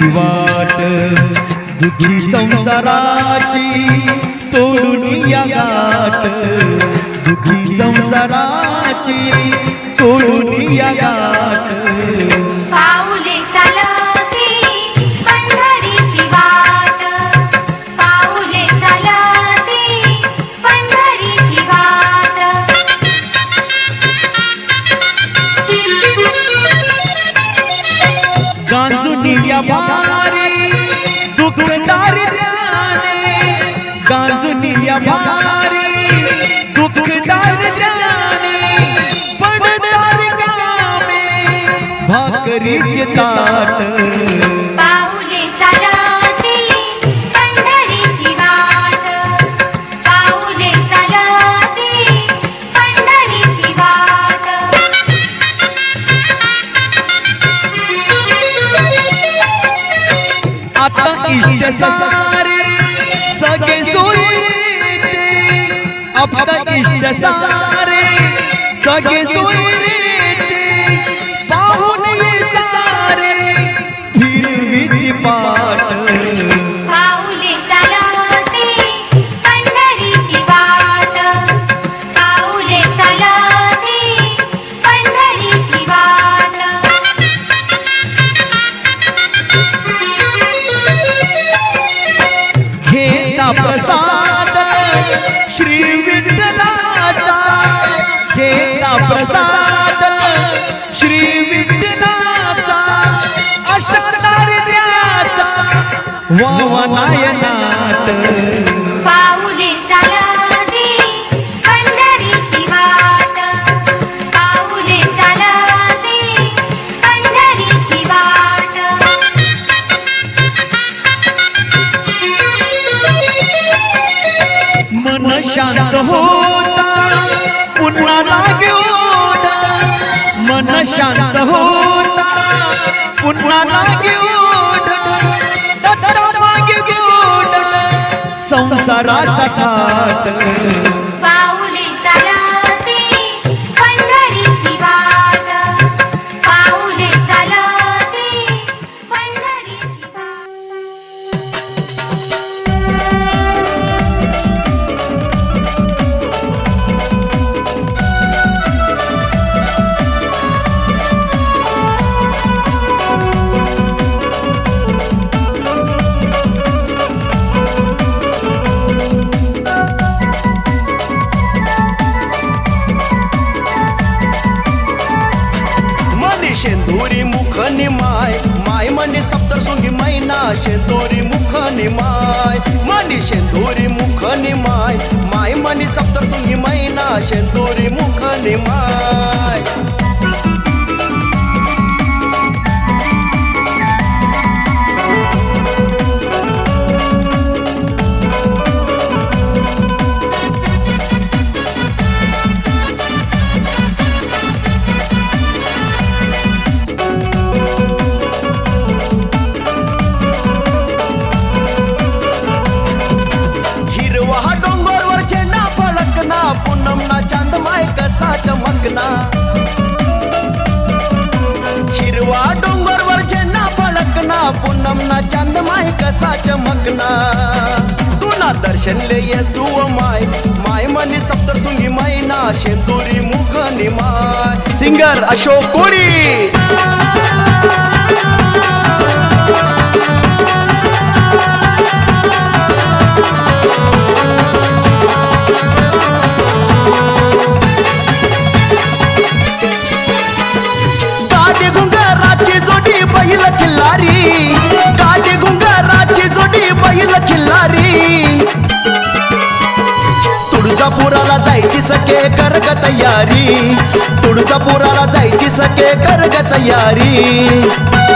पंढरीची वाट दुखी संसाराची तोडून या गाठ. दुखी संसाराची तोडून या गाठ. गांजुनी या भारी दुःख दारिद्र्याने पडतार कामे भाकरीचे ताट आता इष्ट सारे सगळे सोयरे प्रसाद. श्री विठ्ठलाचा अशा दारिद्र्याचा वावा मन शांत होता. पुन्हा लागे संसाराचा थाट. मुखनी माय दर्शन ले येसू माय. माय मनी सप्तर सुंगी मैना शेंदुरी मुखनी माय. सिंगर अशोक कोळी. गाडी खिल्लारी. तुळजापुराला जायची सके कर ग तयारी. तुळजापुराला जायची सके कर ग तयारी.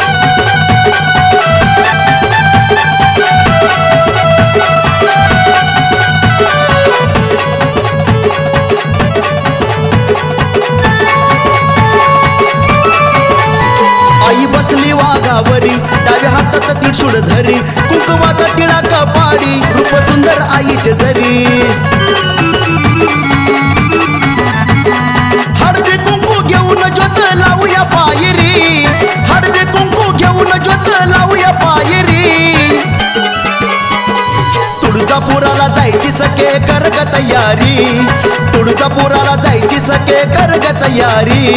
आई बसली वाघावरी डाव्या हातात त्रिशूळ धरी कुंकुमाचा टिळा कपाडी रूप सुंदर आईचे धरी तुळजापुराला जायची सके कर ग तयारी. तुळजापुराला जायची सके कर ग तयारी.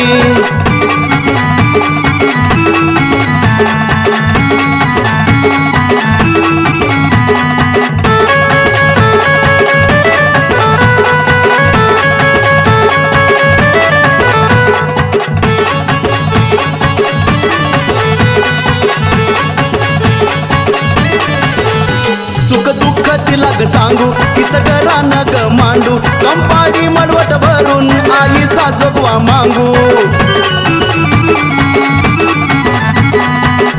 सांगू तिथं गरा न मांडू. कंपाडी मळवट भरून आईचा जोगवा मांगू.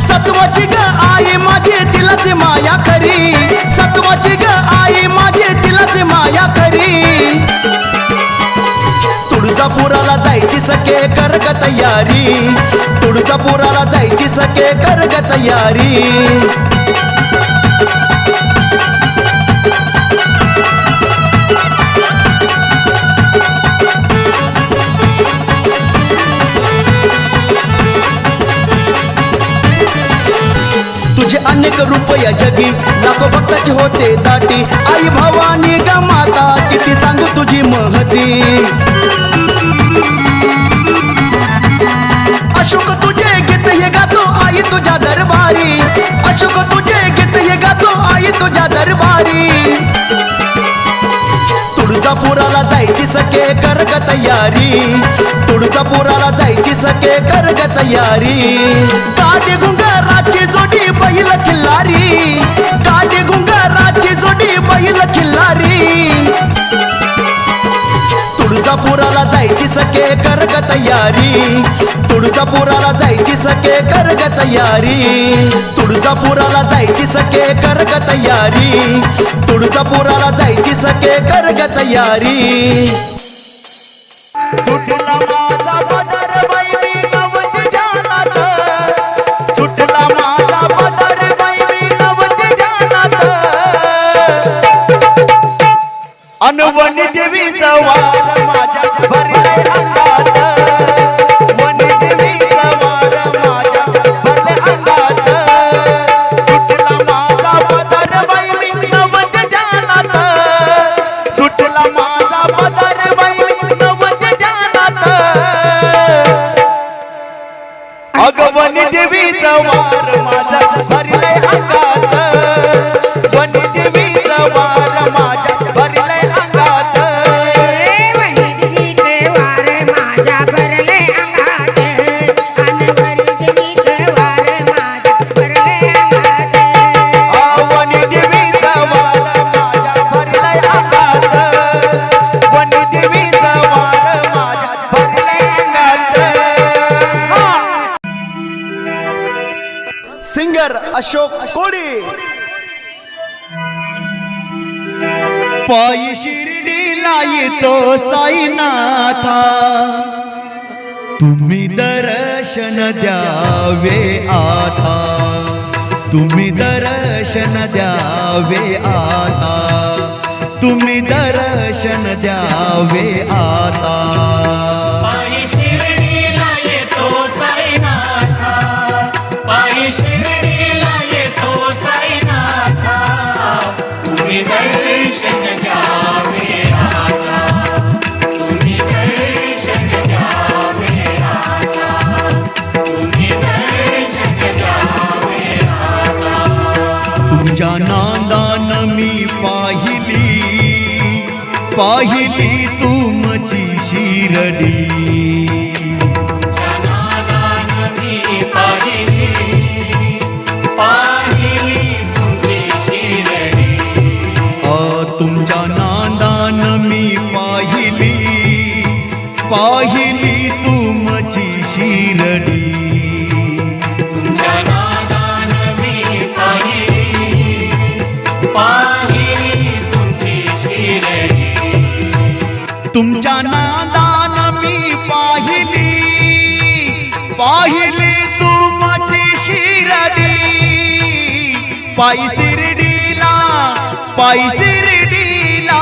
सत्वाची ग आई माझी तिलाच माया खरी. सत्वाची ग आई माझी तिलाच माया खरी. तुळजापुराला जायची सके कर ग तयारी. तुळजापुराला जायची सके कर ग तयारी. अनेक रुपया जगी। लाखो भक्त होते दाटी। आई भवानी ग माता, किती सांगू तुझी महती। अशोक, तुझे घेत गातो, आई तुझ्या दरबारी। अशोक, तुझे घेत गातो, आई तुझ्या दरबारी। तुळजापुराला जायची सके कर ग तयारी. तुळजापुराला जायची सके कर ग तयारी. गाडी गुंगाराची जोडी बैल खिल्लारी. गाडी गुंगाराची जोडी बैल खिल्लारी. तुळजापुराला जायची सके कर ग तयारी. तुळजापुराला जायची सके कर ग तयारी. तुळजापुराला जायची सके कर ग तयारी. तुळजापुराला सके कर ग तयारी. सुटला माझा पदर बाई मी नवती जानात सुटला माझा पदर बाई मी नवती जानात माझ्या भरलेला তোমার सिंगर अशोक कोळी. पायी शिर्डीला येतो साईनाथा. तुम्ही दर्शन द्यावे आता. तुम्ही दर्शन द्यावे आता. तुम्ही दर्शन द्यावे आता. पाहिली तुमची शिरडी. पायी शिर्डीला पायी शिर्डीला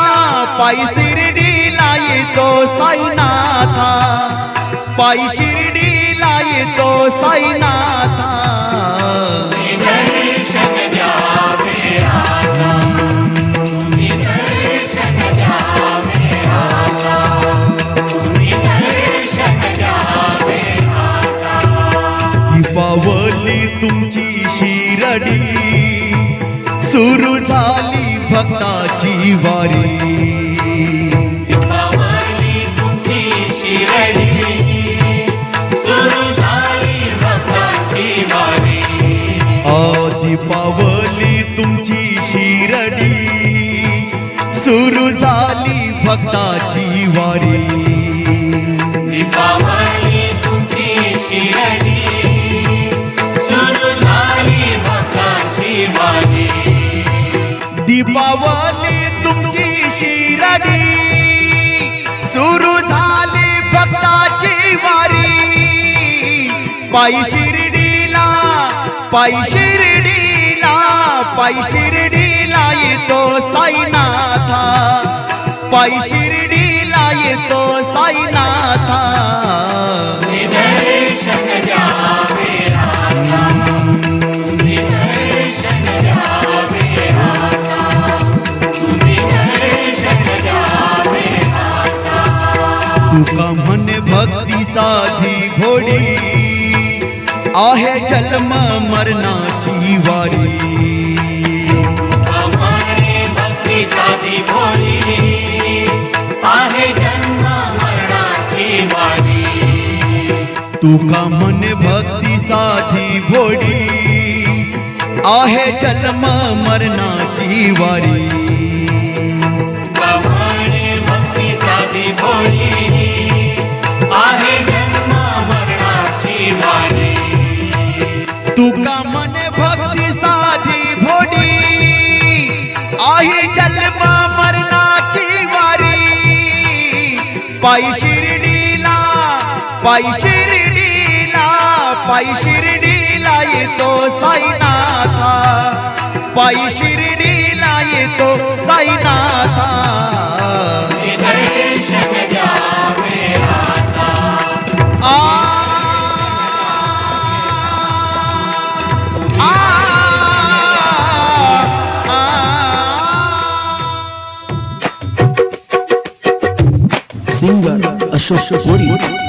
पायी शिर्डीला येतो साईनाथा. पायी शिर्डीला येतो साईनाथा. सुरू झाली भक्ताची वारी. दीपावली तुमची शिरडी. सुरू झाली भक्ताची वारी. आ दीपावली तुमची शिरडी. सुरू झाली भक्ताची वारी. दीपावली तुमची शिरडी. दीपावली तुमची शिराडी. सुरू झाली भक्ताची वारी. पायी शिर्डीला पायी शिर्डीला पायी शिर्डीला येतो साईनाथा. पायी म्हणे भक्ती साधी भोडी आहे जन्म मरणाची वारी। साधी भोली आहे जन्म मरणाची वारी। तुका म्हणे भक्ती साधी भोडी आहे जन्म मरणाची वारी। तुका म्हणे भक्ती साधी भोडी। आहे जन्म मरणाची वारी पायी शिर्डीला पायी शिर्डीला पायी शिर्डीला येतो साईनाथा। पायी सिंगर अशोक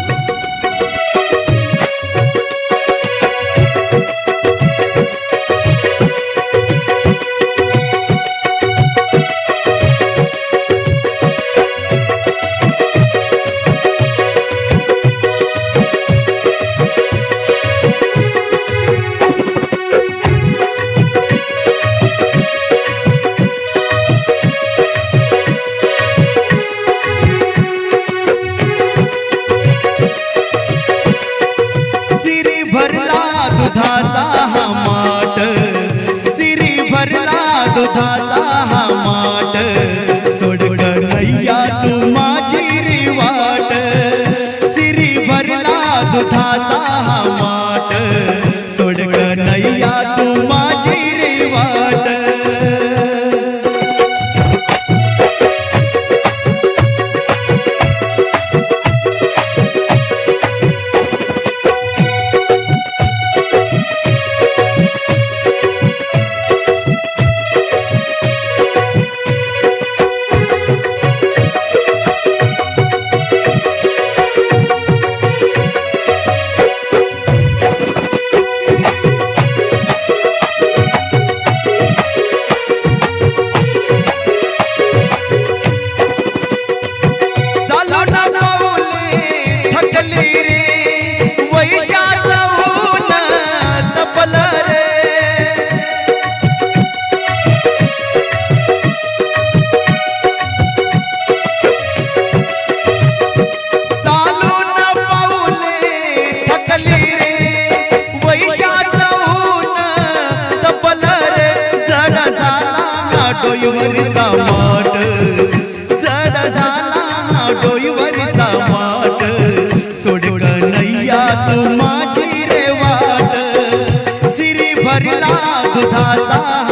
नैया तू माझी रे वाट सिरी भरला दुधाचा.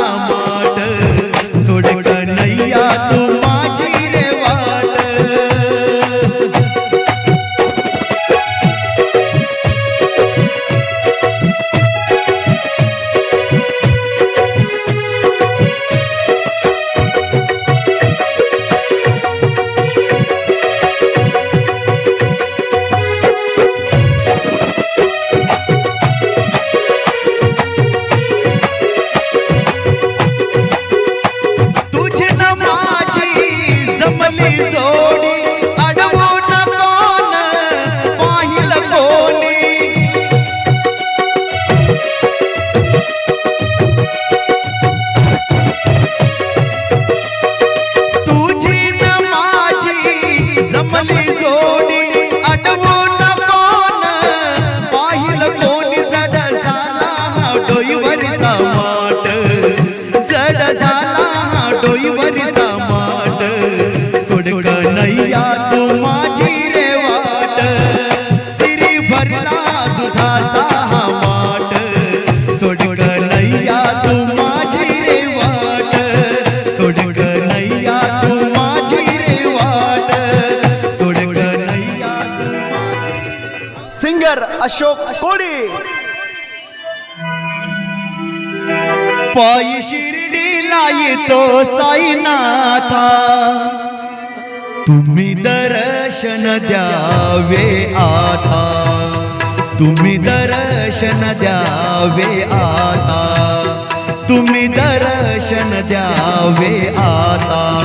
या तू माझी रे वाट. सिरी भरला दुधाचा हा माट. सोडक नैया तू माझी रे वाट. सोडक नैया तू माझी रे वाट. सोडक नैया सिंगर अशोक कोळी. पायी शिर्डीला येतो साईनाथा. तुम्ही दर्शन द्यावे आता. तुम्ही दर्शन द्यावे आता. तुम्ही दर्शन द्यावे आता.